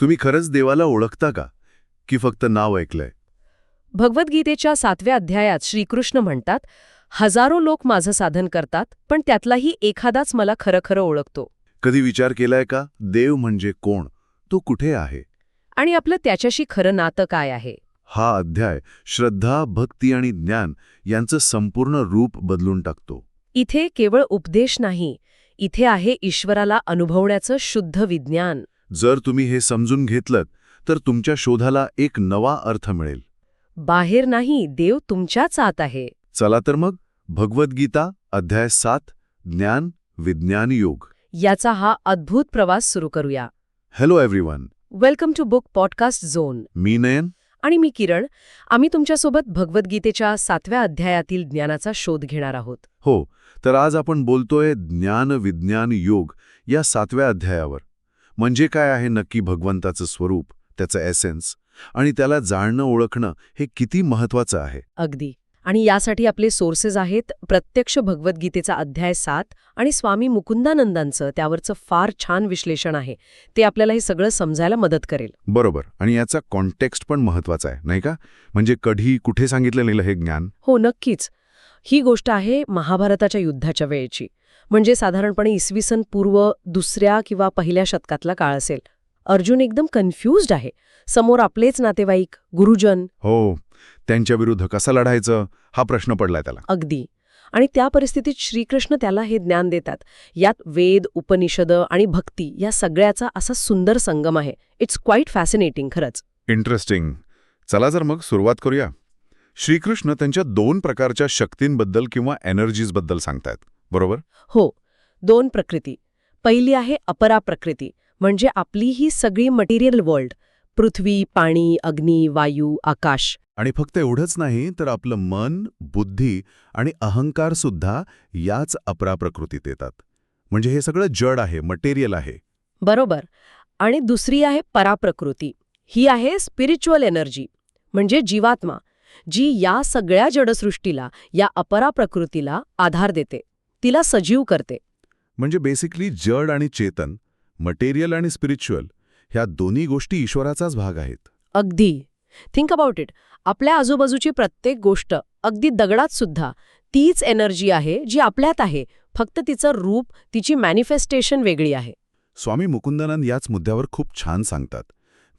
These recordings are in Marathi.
तुम्ही खरंच देवाला ओळखता का? की फक्त नाव ऐकलंय? भगवद्गीतेच्या सातव्या अध्यायात श्रीकृष्ण म्हणतात हजारो लोक माझं साधन करतात पण त्यातलाही एखादाच मला खरं खरं ओळखतो. कधी विचार केलाय का? देव म्हणजे कोण? तो कुठे आहे? आणि आपलं त्याच्याशी खरं नातं काय आहे? हा अध्याय श्रद्धा भक्ती आणि ज्ञान यांचं संपूर्ण रूप बदलून टाकतो. इथे केवळ उपदेश नाही इथे आहे ईश्वराला अनुभवण्याचं शुद्ध विज्ञान. जर तुम्ही हे समजून घेतलं तर तुमच्या शोधाला एक नवा अर्थ मिळेल. बाहेर नाही देव तुमच्याच आत आहे. चला तर मग भगवद्गीता अध्याय सात ज्ञान विज्ञान योग. याचा हा अद्भुत प्रवास सुरू करूया. Hello everyone welcome to book podcast zone मी नयन. आणि मी किरण. आम्ही तुमच्यासोबत भगवद्गीतेच्या सातव्या अध्यायातील ज्ञानाचा शोध घेणार आहोत. हो तर आज आपण बोलतोय ज्ञान विज्ञान योग या सातव्या अध्यायावर. म्हणजे काय आहे नक्की भगवंताचं स्वरूप त्याचं एसेन्स आणि त्याला जाणणं ओळखणं हे किती महत्वाचं आहे? अगदी. आणि यासाठी आपले सोर्सेस आहेत प्रत्यक्ष भगवद्गीतेचा अध्याय सात आणि स्वामी मुकुंदानंदांचं त्यावरचं फार छान विश्लेषण आहे. ते आपल्याला हे सगळं समजायला मदत करेल. बरोबर. आणि याचा कॉन्टेक्स्ट पण महत्त्वाचा आहे नाही का? म्हणजे कधी कुठे सांगितलं हे ज्ञान? हो नक्कीच. ही गोष्ट आहे महाभारताच्या युद्धाच्या वेळेची. म्हणजे साधारणपणे इसवी सन पूर्व दुसऱ्या किंवा पहिल्या शतकातला काळ असेल. अर्जुन एकदम कन्फ्युज्ड आहे. समोर आपलेच नातेवाईक गुरुजन. हो त्यांच्या विरुद्ध कसं लढायचं हा प्रश्न पडलाय त्याला. अगदी. आणि त्या परिस्थितीत श्रीकृष्ण त्याला हे ज्ञान देतात. यात वेद उपनिषद आणि भक्ती या सगळ्याचा असा सुंदर संगम आहे. इट्स क्वाईट फॅसिनेटिंग खरंच. इंटरेस्टिंग चला जर मग सुरुवात करूया. श्रीकृष्ण त्यांच्या दोन प्रकारच्या शक्तींबद्दल किंवा एनर्जीजबद्दल सांगतायत. बरोबर? हो. दोन प्रकृती. पहिली आहे अपरा प्रकृती म्हणजे आपली ही सगळी मटेरियल वर्ल्ड पृथ्वी पाणी अग्नी वायू आकाश. आणि फक्त एवढंच नाही तर आपलं मन बुद्धी आणि अहंकार सुद्धा याच अपराप्रकृतीत येतात. म्हणजे हे सगळं जड आहे मटेरियल आहे. बरोबर. आणि दुसरी आहे पराप्रकृती ही आहे स्पिरिच्युअल एनर्जी म्हणजे जीवात्मा जी या सगळ्या जडसृष्टीला या अपरा प्रकृतीला आधार देते. तिला सजीव करते. म्हणजे बेसिकली जड आणि चेतन मटेरियल आणि स्पिरिच्युअल ह्या दोन्ही गोष्टी ईश्वराचाच भाग आहेत. अगदी. थिंक अबाउट इट आपल्या आजूबाजूची प्रत्येक गोष्ट अगदी दगडात सुद्धा तीच एनर्जी आहे जी आपल्यात आहे. फक्त तिचं रूप तिची मॅनिफेस्टेशन वेगळी आहे. स्वामी मुकुंदनंद याच मुद्द्यावर खूप छान सांगतात.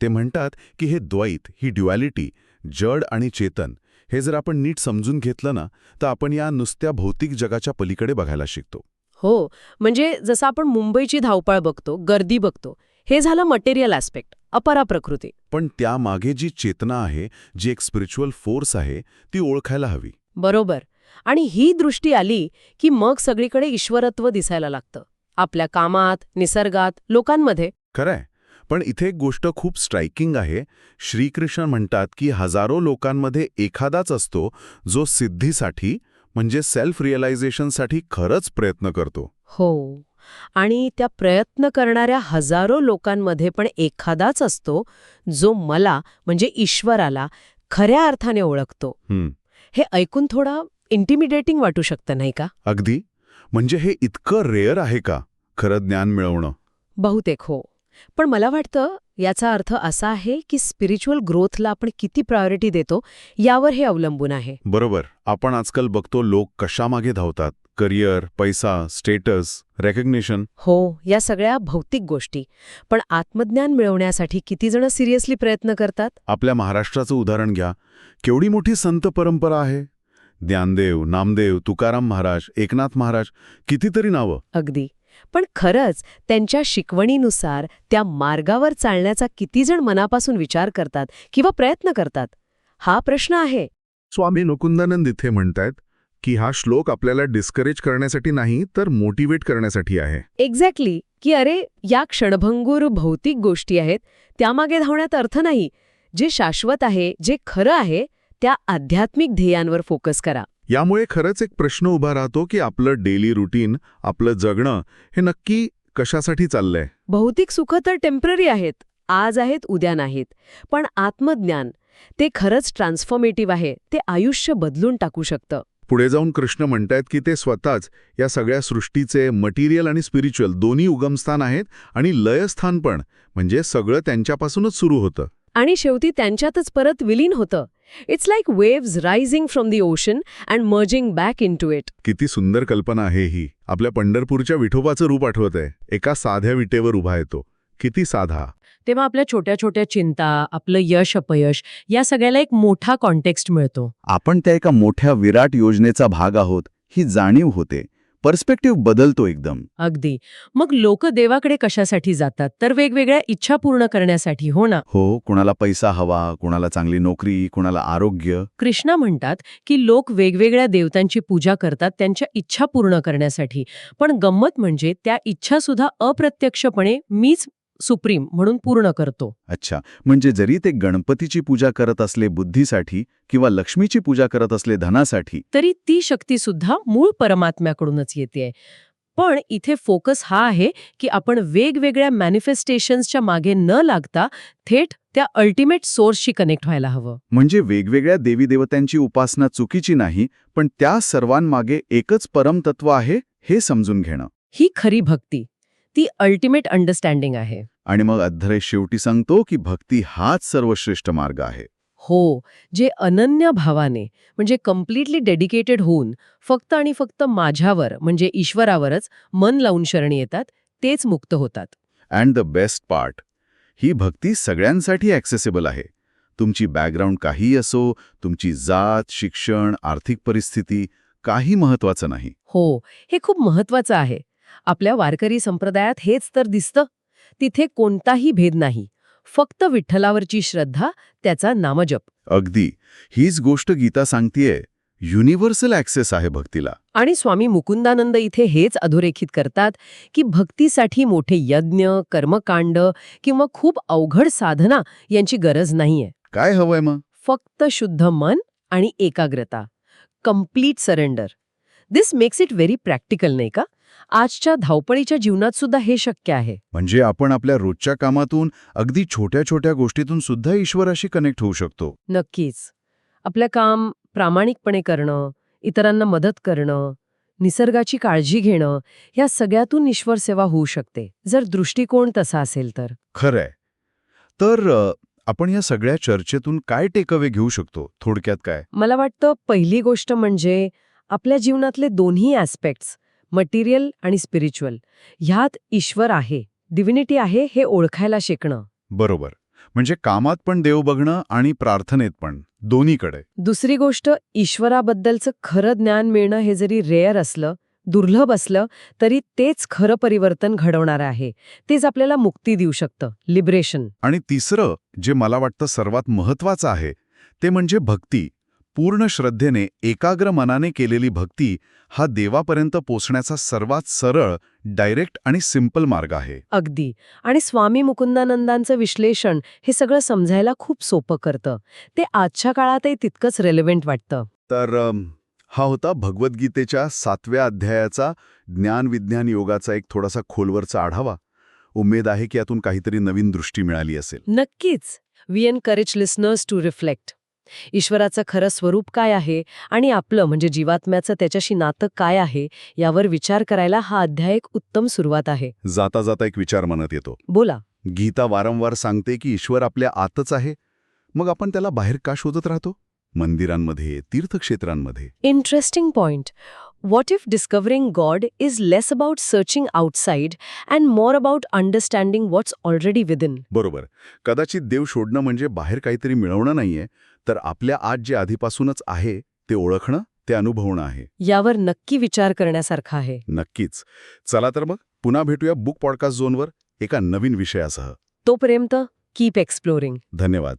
ते म्हणतात की हे द्वैत ही ड्युॲलिटी जड आणि चेतन हे जर आपण नीट समजून घेतलं ना तर आपण या नुसत्या भौतिक जगाच्या पलीकडे बघायला शिकतो. हो म्हणजे जसं आपण मुंबईची धावपळ बघतो गर्दी बघतो हे झालं मटेरियल ॲस्पेक्ट अपरा प्रकृती. पण त्यामागे जी चेतना आहे जी एक स्पिरिच्युअल फोर्स आहे ती ओळखायला हवी. बरोबर. आणि ही दृष्टी आली की मग सगळीकडे ईश्वरत्व दिसायला लागतं. आपल्या कामात निसर्गात लोकांमध्ये. खरंय. पण इथे एक गोष्ट खूप स्ट्रायकिंग आहे. श्रीकृष्ण म्हणतात की हजारो लोकांमध्ये एखादाच असतो जो सिद्धीसाठी म्हणजे सेल्फ रिअलायझेशनसाठी खरंच प्रयत्न करतो. हो. आणि त्या प्रयत्न करणाऱ्या हजारो लोकांमध्ये पण एखादाच असतो जो मला म्हणजे ईश्वराला खऱ्या अर्थाने ओळखतो. हं, हे ऐकून थोडं इंटिमिडेटिंग वाटू शकतं नाही का? अगदी. म्हणजे हे इतकं रेअर आहे का? खरं ज्ञान मिळवणं. बहुतेक हो. पण मला वाटतं याचा अर्थ असा आहे की स्पिरिच्युअल ग्रोथला आपण किती प्रायोरिटी देतो यावर हे अवलंबून आहे. बरोबर. आपण आजकाल बघतो लोक कशामागे धावतात. करिअर पैसा स्टेटस रेकग्निशन हो या सगळ्या भौतिक गोष्टी. पण आत्मज्ञान मिळवण्यासाठी किती जण सिरियसली प्रयत्न करतात? आपल्या महाराष्ट्राचं उदाहरण घ्या. केवढी मोठी संत परंपरा आहे? ज्ञानदेव नामदेव तुकाराम महाराज एकनाथ महाराज कितीतरी नावं. अगदी. पण खरंच त्यांच्या शिकवणीनुसार त्या मार्गावर चालण्याचा किती जण मनापासून विचार करतात किंवा प्रयत्न करतात? हा प्रश्न आहे. स्वामी मुकुंदानंद इथे म्हणतायत की हा श्लोक आपल्याला डिस्करेज करण्यासाठी नाही तर मोटिवेट करण्यासाठी आहे. एक्झॅक्टली की अरे या क्षणभंगूर भौतिक गोष्टी आहेत त्यामागे धावण्यात अर्थ नाही. जे शाश्वत आहे जे खरं आहे त्या आध्यात्मिक ध्येयांवर फोकस करा. यामुळे खरंच एक प्रश्न उभा राहतो की आपलं डेली रुटीन आपलं जगणं हे नक्की कशासाठी चाललंय? भौतिक सुख तर टेंपररी आहेत आज आहेत उद्या नाहीत. पण आत्मज्ञान ते खरंच ट्रान्सफॉर्मेटिव्ह आहे ते आयुष्य बदलून टाकू शकतं. पुढे जाऊन कृष्ण म्हणतायत की ते स्वतःच या सगळ्या सृष्टीचे मटेरियल आणि स्पिरिच्युअल दोन्ही उगमस्थान आहेत आणि लयस्थान पण म्हणजे सगळं त्यांच्यापासूनच सुरू होतं. आणि शेवटी त्यांच्यातच परत विलीन होतं. It's like waves rising from the ocean and merging back into it किती सुंदर कल्पना आहे ही. आपल्या पंढरपूरच्या विठोबाचं रूप आठवत आहे. एका साध्या विटेवर उभा येतो. किती साधा. तेव्हा आपल्या छोट्या छोट्या चिंता आपलं यश अपयश या सगळ्याला एक मोठा कॉन्टेक्स्ट मिळतो. आपण त्या एका मोठ्या विराट योजनेचा भाग आहोत ही जाणीव होते. पर्स्पेक्टिव्ह बदलतो एकदम. अगदी. मग लोक देवाकडे कशासाठी जातात? तर वेगवेगळ्या इच्छा पूर्ण करण्यासाठी हो ना? हो कुणाला पैसा हवा कुणाला चांगली नोकरी कुणाला आरोग्य. कृष्णा म्हणतात की लोक वेगवेगळ्या देवतांची पूजा करतात त्यांच्या इच्छा पूर्ण करण्यासाठी. पण गंमत म्हणजे त्या इच्छा सुद्धा अप्रत्यक्षपणे मीच सुप्रीम म्हणून पूर्ण करतो. अच्छा. म्हणजे जरी ते गणपतीची पूजा करत असले बुद्धीसाठी किंवा लक्ष्मीची पूजा करत असले धनासाठी तरी ती शक्ती सुद्धा मूळ परमात्म्याकडूनच येते. पण इथे फोकस हा आहे की आपण वेगवेगळ्या मॅनिफेस्टेशन्सच्या मागे न लागता थेट त्या अल्टिमेट सोर्सशी कनेक्ट व्हायला हवं. म्हणजे वेगवेगळ्या देवी देवतांची उपासना चुकीची नाही पण त्या सर्वांमागे एकच परमतत्व आहे हे समजून घेणं. ही खरी भक्ती. ती अल्टिमेट अंडरस्टँडिंग आहे. आणि मग अध्याय शेवटी सांगतो की भक्ती हाच सर्वश्रेष्ठ मार्ग आहे. हो जे अनन्य भावाने म्हणजे कम्प्लिटली डेडिकेटेड होऊन फक्त आणि फक्त माझ्यावर म्हणजे ईश्वरावरच मन लावून शरणी येतात तेच मुक्त होतात. अँड द बेस्ट पार्ट ही भक्ती सगळ्यांसाठी ॲक्सेसिबल आहे. तुमची बॅकग्राऊंड काहीही असो तुमची जात शिक्षण आर्थिक परिस्थिती काही महत्वाचं नाही. हो हे खूप महत्वाचं आहे. आपल्या वारकरी संप्रदायात हेच तर दिसतं. तिथे कोणताही भेद नाही. फक्त विठ्ठलावरची श्रद्धा त्याचा नामजप. अगदी. हीच गोष्ट गीता सांगतीये. युनिव्हर्सल ॲक्सेस आहे भक्तीला. आणि स्वामी मुकुंदानंद इथे हेच अधोरेखित करतात की भक्तीसाठी मोठे यज्ञ कर्मकांड किंवा खूप अवघड साधना यांची गरज नाहीये. काय हवंय मग? फक्त शुद्ध मन आणि एकाग्रता. Complete surrender this makes it very practical नाही का? आजच्या धावपळीच्या जीवनात सुद्धा हे शक्य आहे. म्हणजे आपण आपल्या रोजच्या कामातून अगदी छोट्या छोट्या गोष्टीतून सुद्धा ईश्वराशी कनेक्ट होऊ शकतो. नक्कीच. आपलं काम प्रामाणिकपणे करणं इतरांना मदत करणं निसर्गाची काळजी घेणं ह्या सगळ्यातून ईश्वर सेवा होऊ शकते. जर दृष्टिकोन तसा असेल तर. खरंय. तर अ, आपण या सगळ्या चर्चेतून काय टेकअवे घेऊ शकतो? थोडक्यात काय? मला वाटतं पहिली गोष्ट म्हणजे आपल्या जीवनातले दोन्ही ॲस्पेक्ट्स मटेरियल आणि स्पिरिच्युअल. ह्यात ईश्वर आहे. डिव्हिनिटी आहे हे ओळखायला शिकणं. बरोबर. म्हणजे कामात पण देव बघणं आणि प्रार्थनेत पण दोन्हीकडे. दुसरी गोष्ट ईश्वराबद्दलचं खरं ज्ञान मिळणं हे जरी रेअर असलं दुर्लभ असलं तरी तेच खरं परिवर्तन घडवणारं आहे. तेच आपल्याला मुक्ती देऊ शकतं. लिबरेशन आणि तिसरं जे मला वाटतं सर्वात महत्वाचं आहे ते म्हणजे भक्ती. पूर्ण श्रद्धेने एकाग्र मनाने केलेली भक्ती हा देवापर्यंत पोचण्याचा सर्वात सरळ डायरेक्ट आणि सिंपल मार्ग आहे. अगदी. आणि स्वामी मुकुंदानंदांचं विश्लेषण हे सगळं समजायला खूप सोपं करतं. ते आजच्या काळातही तितकंच रेलेव्हेंट वाटतं. तर हा होता भगवद्गीतेच्या सातव्या अध्यायाचा ज्ञान विज्ञान योगाचा एक थोडासा खोलवरचा आढावा. उमेद आहे की यातून काहीतरी नवीन दृष्टी मिळाली असेल. नक्कीच. We encourage listeners to reflect ईश्वराचं खरं स्वरूप काय आहे आणि आपलं म्हणजे जीवात्म्याचं त्याच्याशी नातं काय आहे यावर विचार करायला हा अध्याय एक उत्तम सुरुवात आहे. जाता जाता एक विचार मनात येतो. बोला. गीता वारंवार सांगते की ईश्वर आपल्या आतच आहे. मग आपण त्याला बाहेर का शोधत राहतो? मंदिरांमध्ये तीर्थक्षेत्रांमध्ये. Interesting point what if discovering God is less about searching outside and more about understanding what's already within बरोबर. कदाचित देव शोधणं म्हणजे बाहेर काहीतरी मिळवणं नाहीये तर आपल्या आत जे आधीपासूनच आहे ते ओळखणं ते अनुभवणं आहे. यावर नक्की विचार करण्यासारखा आहे. नक्कीच. चला तर मग पुन्हा भेटूया बुक पॉडकास्ट झोनवर एका नवीन विषयासह. तोपर्यंत कीप एक्सप्लोरिंग धन्यवाद.